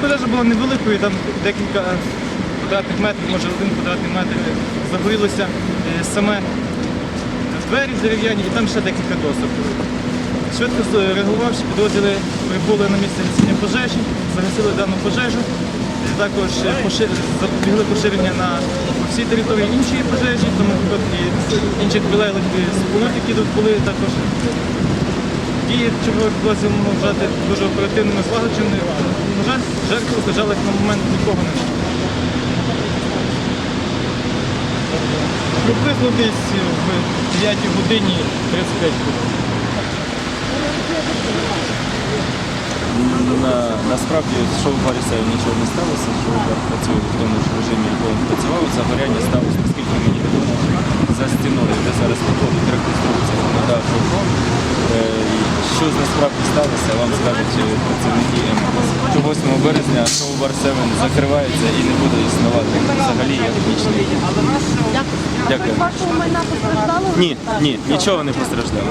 Пожежа була невеликою, там декілька квадратних метрів, може один квадратний метр загорілося е, саме двері дерев'яні і там ще декілька досок. Швидко реагувавши, підрозділи прибули на місце гасіння пожежі, загасили дану пожежу. Е, Також е, пошир... запобігли поширення на всій території іншої пожежі, тому і інших прилеглих е, споруд, які тут були, також дії підрозділів можна вважати дуже оперативними, злагодженими. На жаль, жертв постраждалих на момент нікого не. Приблизно десь в 9 годині 35 хвилин. На, насправді в шоу-барі нічого не сталося, шоу-бар працює в тому ж режимі, якому працював. Загоряння сталося, насправді сталося, вам скажуть е, працівники МВС. 8 березня шоу-бар 7 закривається і не буде існувати взагалі як нічний. Дякую. Вашого майна постраждало? Ні, ні, нічого не постраждало.